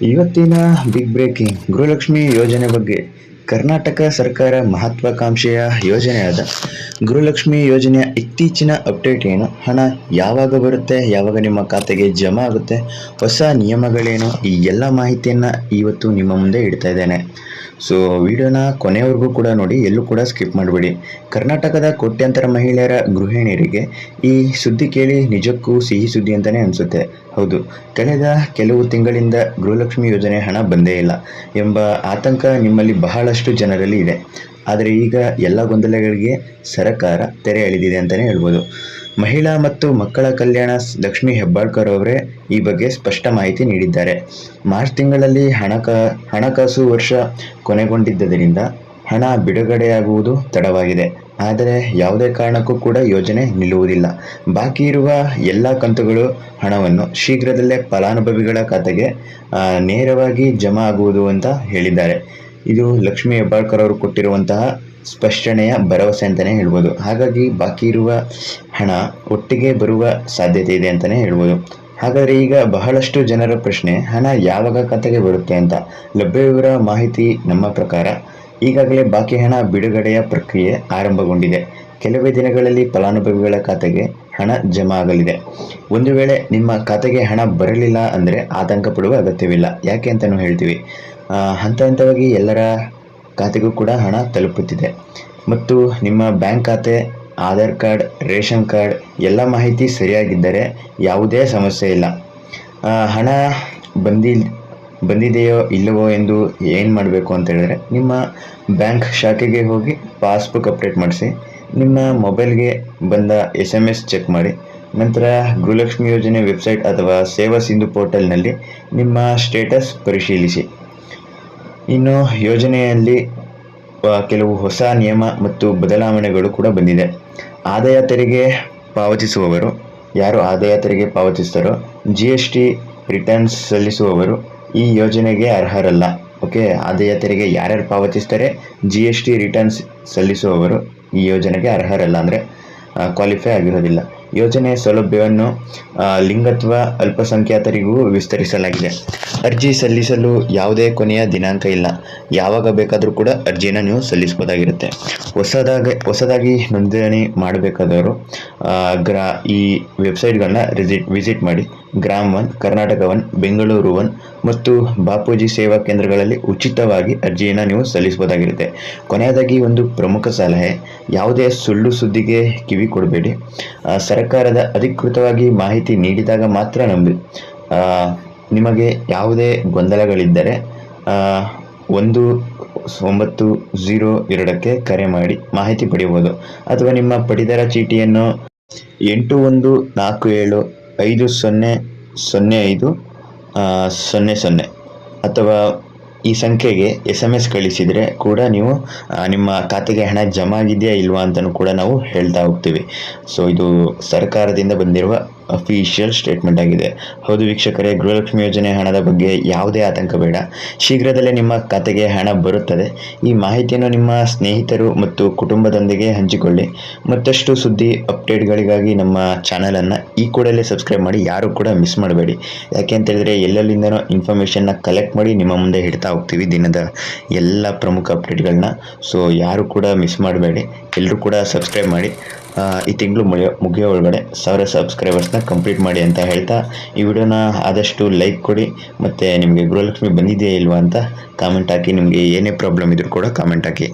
ಇವತ್ತಿನ big breaking Gruhalakshmi ಯೋಜನೆ ಬಗ್ಗೆ ಕರ್ನಾಟಕ ಸರ್ಕಾರ ಮಹತ್ವಾಕಾಂಕ್ಷೆಯ ಯೋಜನೆಯಾದ ಗುರುಲಕ್ಷ್ಮಿ ಯೋಜನೆಯ ಇತ್ತೀಚಿನ ಅಪ್ಡೇಟ್ ಏನು? ಹಣ ಯಾವಾಗ ಬರುತ್ತೆ? ಯಾವಾಗ ನಿಮ್ಮ ಖಾತೆಗೆ ಜಮಾ ಆಗುತ್ತೆ? ಹೊಸ ನಿಯಮಗಳೇನು? ಈ ಎಲ್ಲ ಮಾಹಿತಿಯನ್ನು ಇವತ್ತು ನಿಮ್ಮ ಮುಂದೆ ಇಡ್ತಾ ಇದ್ದೇನೆ. ಸೊ ವಿಡಿಯೋನ ಕೊನೆಯವರೆಗೂ ಕೂಡ ನೋಡಿ, ಎಲ್ಲೂ ಕೂಡ ಸ್ಕಿಪ್ ಮಾಡಬೇಡಿ. ಕರ್ನಾಟಕದ ಕೋಟ್ಯಾಂತರ ಮಹಿಳೆಯರ ಗೃಹಿಣಿಯರಿಗೆ ಈ ಸುದ್ದಿ ಕೇಳಿ ನಿಜಕ್ಕೂ ಸಿಹಿ ಸುದ್ದಿ ಅಂತಲೇ ಅನಿಸುತ್ತೆ. ಹೌದು, ಕಳೆದ ಕೆಲವು ತಿಂಗಳಿಂದ ಗೃಹಲಕ್ಷ್ಮಿ ಯೋಜನೆ ಹಣ ಬಂದೇ ಇಲ್ಲ ಎಂಬ ಆತಂಕ ನಿಮ್ಮಲ್ಲಿ ಬಹಳಷ್ಟು ಜನರಲ್ಲಿ ಇದೆ. ಆದರೆ ಈಗ ಎಲ್ಲ ಗೊಂದಲಗಳಿಗೆ ಸರಕಾರ ತೆರೆ ಎಳೆದಿದೆ ಅಂತಲೇ ಹೇಳ್ಬೋದು. ಮಹಿಳಾ ಮತ್ತು ಮಕ್ಕಳ ಕಲ್ಯಾಣ ಲಕ್ಷ್ಮಿ ಹೆಬ್ಬಾಳ್ಕರ್ ಅವರೇ ಈ ಬಗ್ಗೆ ಸ್ಪಷ್ಟ ಮಾಹಿತಿ ನೀಡಿದ್ದಾರೆ. ಮಾರ್ಚ್ ತಿಂಗಳಲ್ಲಿ ಹಣಕ, ಹಣಕಾಸು ವರ್ಷ ಕೊನೆಗೊಂಡಿದ್ದರಿಂದ ಹಣ ಬಿಡುಗಡೆಯಾಗುವುದು ತಡವಾಗಿದೆ. ಆದರೆ ಯಾವುದೇ ಕಾರಣಕ್ಕೂ ಕೂಡ ಯೋಜನೆ ನಿಲ್ಲುವುದಿಲ್ಲ. ಬಾಕಿ ಇರುವ ಎಲ್ಲ ಕಂತುಗಳು ಹಣವನ್ನು ಶೀಘ್ರದಲ್ಲೇ ಫಲಾನುಭವಿಗಳ ಖಾತೆಗೆ ನೇರವಾಗಿ ಜಮಾ ಆಗುವುದು ಅಂತ ಹೇಳಿದ್ದಾರೆ. ಇದು ಲಕ್ಷ್ಮೀ ಹೆಬ್ಬಾಳ್ಕರ್ ಅವರು ಕೊಟ್ಟಿರುವಂತಹ ಸ್ಪಷ್ಟನೆಯ ಭರವಸೆ ಅಂತಲೇ ಹೇಳ್ಬೋದು. ಹಾಗಾಗಿ ಬಾಕಿ ಇರುವ ಹಣ ಒಟ್ಟಿಗೆ ಬರುವ ಸಾಧ್ಯತೆ ಇದೆ ಅಂತಲೇ ಹೇಳ್ಬೋದು. ಹಾಗಾದರೆ ಈಗ ಬಹಳಷ್ಟು ಜನರ ಪ್ರಶ್ನೆ, ಹಣ ಯಾವಾಗ ಖಾತೆಗೆ ಬರುತ್ತೆ ಅಂತ. ಲಭ್ಯವಿರುವ ಮಾಹಿತಿ ನಮ್ಮ ಪ್ರಕಾರ ಈಗಾಗಲೇ ಬಾಕಿ ಹಣ ಬಿಡುಗಡೆಯ ಪ್ರಕ್ರಿಯೆ ಆರಂಭಗೊಂಡಿದೆ. ಕೆಲವೇ ದಿನಗಳಲ್ಲಿ ಫಲಾನುಭವಿಗಳ ಖಾತೆಗೆ ಹಣ ಜಮಾ ಆಗಲಿದೆ. ಒಂದು ವೇಳೆ ನಿಮ್ಮ ಖಾತೆಗೆ ಹಣ ಬರಲಿಲ್ಲ ಅಂದರೆ ಆತಂಕ ಪಡುವ ಅಗತ್ಯವಿಲ್ಲ. ಯಾಕೆ ಅಂತಲೂ ಹೇಳ್ತೀವಿ. ಹಂತ ಹಂತವಾಗಿ ಎಲ್ಲರ ಖಾತೆಗೂ ಕೂಡ ಹಣ ತಲುಪುತ್ತಿದೆ. ಮತ್ತು ನಿಮ್ಮ ಬ್ಯಾಂಕ್ ಖಾತೆ, ಆಧಾರ್ ಕಾರ್ಡ್, ರೇಷನ್ ಕಾರ್ಡ್ ಎಲ್ಲ ಮಾಹಿತಿ ಸರಿಯಾಗಿದ್ದರೆ ಯಾವುದೇ ಸಮಸ್ಯೆ ಇಲ್ಲ. ಹಣ ಬಂದಿ, ಬಂದಿದೆಯೋ ಇಲ್ಲವೋ ಎಂದು ಏನು ಮಾಡಬೇಕು ಅಂತ ಹೇಳಿದ್ರೆ ನಿಮ್ಮ ಬ್ಯಾಂಕ್ ಶಾಖೆಗೆ ಹೋಗಿ ಪಾಸ್ಬುಕ್ ಅಪ್ಡೇಟ್ ಮಾಡಿಸಿ, ನಿಮ್ಮ ಮೊಬೈಲ್ಗೆ ಬಂದ ಎಸ್ ಎಂ ಎಸ್ ಚೆಕ್ ಮಾಡಿ, ನಂತರ ಗೃಹಲಕ್ಷ್ಮಿ ಯೋಜನೆ ವೆಬ್ಸೈಟ್ ಅಥವಾ ಸೇವಾ ಸಿಂಧು ಪೋರ್ಟಲ್ನಲ್ಲಿ ನಿಮ್ಮ ಸ್ಟೇಟಸ್ ಪರಿಶೀಲಿಸಿ. ಇನ್ನು ಯೋಜನೆಯಲ್ಲಿ ಕೆಲವು ಹೊಸ ನಿಯಮ ಮತ್ತು ಬದಲಾವಣೆಗಳು ಕೂಡ ಬಂದಿದೆ. ಆದಾಯ ತೆರಿಗೆ ಪಾವತಿಸುವವರು, ಯಾರು ಆದಾಯ ತೆರಿಗೆ ಪಾವತಿಸ್ತಾರೋ ಜಿ ಎಸ್ ಟಿ ರಿಟರ್ನ್ಸ್ ಸಲ್ಲಿಸುವವರು ಈ ಯೋಜನೆಗೆ ಅರ್ಹರಲ್ಲ. ಓಕೆ, ಆದಾಯ ತೆರಿಗೆ ಯಾರ್ಯಾರು ಪಾವತಿಸ್ತಾರೆ ಜಿ ಎಸ್ ಟಿ ರಿಟರ್ನ್ಸ್ ಸಲ್ಲಿಸುವವರು ಈ ಯೋಜನೆಗೆ ಅರ್ಹರಲ್ಲ. ಅಂದರೆ ಕ್ವಾಲಿಫೈ ಆಗಿರೋದಿಲ್ಲ. ಯೋಜನೆಯ ಸೌಲಭ್ಯವನ್ನು ಲಿಂಗತ್ವ ಅಲ್ಪಸಂಖ್ಯಾತರಿಗೂ ವಿಸ್ತರಿಸಲಾಗಿದೆ. ಅರ್ಜಿ ಸಲ್ಲಿಸಲು ಯಾವುದೇ ಕೊನೆಯ ದಿನಾಂಕ ಇಲ್ಲ. ಯಾವಾಗ ಬೇಕಾದರೂ ಕೂಡ ಅರ್ಜಿನ ನೀವು ಸಲ್ಲಿಸ್ಬೋದಾಗಿರುತ್ತೆ ಹೊಸದಾಗಿ ಹೊಸದಾಗಿ ನೋಂದಣಿ ಮಾಡಬೇಕಾದವರು ಗ್ರಾ, ಈ ವೆಬ್ಸೈಟ್ಗಳನ್ನ ರಿಸಿಟ್, ವಿಸಿಟ್ ಮಾಡಿ. Gram one, Karnataka one, Bengaluru one ಮತ್ತು ಬಾಪೂಜಿ ಸೇವಾ ಕೇಂದ್ರಗಳಲ್ಲಿ ಉಚಿತವಾಗಿ ಅರ್ಜಿಯನ್ನು ನೀವು ಸಲ್ಲಿಸಬಹುದಾಗಿರುತ್ತೆ. ಕೊನೆಯದಾಗಿ ಒಂದು ಪ್ರಮುಖ ಸಲಹೆ, ಯಾವುದೇ ಸುಳ್ಳು ಸುದ್ದಿಗೆ ಕಿವಿ ಕೊಡಬೇಡಿ. ಸರ್ಕಾರದ ಅಧಿಕೃತವಾಗಿ ಮಾಹಿತಿ ನೀಡಿದಾಗ ಮಾತ್ರ ನಂಬಿ ನಿಮಗೆ ಯಾವುದೇ ಗೊಂದಲಗಳಿದ್ದರೆ ಒಂದು ಒಂಬತ್ತು ಝೀರೋ ಎರಡಕ್ಕೆ ಕರೆ ಮಾಡಿ ಮಾಹಿತಿ ಪಡೆಯಬಹುದು. ಅಥವಾ ನಿಮ್ಮ ಪಡಿತರ ಚೀಟಿಯನ್ನು ಎಂಟು ಒಂದು ನಾಲ್ಕು ಏಳು ಐದು ಸೊನ್ನೆ ಸೊನ್ನೆ ಐದು ಸೊನ್ನೆ ಸೊನ್ನೆ. ಅಥವಾ ಈ ಸಂಖ್ಯೆಗೆ ಎಸ್ ಎಂ ಎಸ್ ಕಳಿಸಿದರೆ ಕೂಡ ನೀವು ನಿಮ್ಮ ಖಾತೆಗೆ ಹಣ ಜಮಾ ಆಗಿದೆಯಾ ಇಲ್ವಾ ಅಂತಲೂ ಕೂಡ ನಾವು ಹೇಳ್ತಾ ಹೋಗ್ತೀವಿ. ಸೊ ಇದು ಸರ್ಕಾರದಿಂದ ಬಂದಿರುವ ಅಫಿಷಿಯಲ್ ಸ್ಟೇಟ್ಮೆಂಟ್ ಆಗಿದೆ. ಹೌದು ವೀಕ್ಷಕರೇ ಗೃಹಲಕ್ಷ್ಮಿ ಯೋಜನೆ ಹಣದ ಬಗ್ಗೆ ಯಾವುದೇ ಆತಂಕ ಬೇಡ. ಶೀಘ್ರದಲ್ಲೇ ನಿಮ್ಮ ಖಾತೆಗೆ ಹಣ ಬರುತ್ತದೆ. ಈ ಮಾಹಿತಿಯನ್ನು ನಿಮ್ಮ ಸ್ನೇಹಿತರು ಮತ್ತು ಕುಟುಂಬದೊಂದಿಗೆ ಹಂಚಿಕೊಳ್ಳಿ. ಮತ್ತಷ್ಟು ಸುದ್ದಿ ಅಪ್ಡೇಟ್ಗಳಿಗಾಗಿ ನಮ್ಮ ಚಾನಲನ್ನು ಈ ಕೂಡಲೇ ಸಬ್ಸ್ಕ್ರೈಬ್ ಮಾಡಿ, ಯಾರು ಕೂಡ ಮಿಸ್ ಮಾಡಬೇಡಿ. ಯಾಕೆ ಅಂತ ಹೇಳಿದ್ರೆ, ಎಲ್ಲೆಲ್ಲಿಂದನೋ ಇನ್ಫಾರ್ಮೇಷನ್ನ ಕಲೆಕ್ಟ್ ಮಾಡಿ ನಿಮ್ಮ ಮುಂದೆ ಹಿಡ್ತಾ ಹೋಗ್ತೀವಿ ದಿನದ ಎಲ್ಲ ಪ್ರಮುಖ ಅಪ್ಡೇಟ್ಗಳನ್ನ. ಸೊ, ಯಾರು ಕೂಡ ಮಿಸ್ ಮಾಡಬೇಡಿ. ಎಲ್ಲರೂ ಕೂಡ ಸಬ್ಸ್ಕ್ರೈಬ್ ಮಾಡಿ. ಈ ತಿಂಗಳು ಮುಗಿಯೋ ಮುಗಿಯೋ ಒಳಗಡೆ ಸಾವಿರ ಸಬ್ಸ್ಕ್ರೈಬರ್ಸ್ನ ಕಂಪ್ಲೀಟ್ ಮಾಡಿ ಅಂತ ಹೇಳ್ತಾ, ಈ ವಿಡಿಯೋನ ಆದಷ್ಟು ಲೈಕ್ ಕೊಡಿ, ಮತ್ತು ನಿಮಗೆ ಗೃಹಲಕ್ಷ್ಮಿ ಬಂದಿದೆಯಾ ಇಲ್ವಾ ಅಂತ ಕಾಮೆಂಟ್ ಹಾಕಿ, ನಿಮಗೆ ಏನೇ ಪ್ರಾಬ್ಲಮ್ ಇದ್ರೂ ಕೂಡ ಕಾಮೆಂಟ್ ಹಾಕಿ.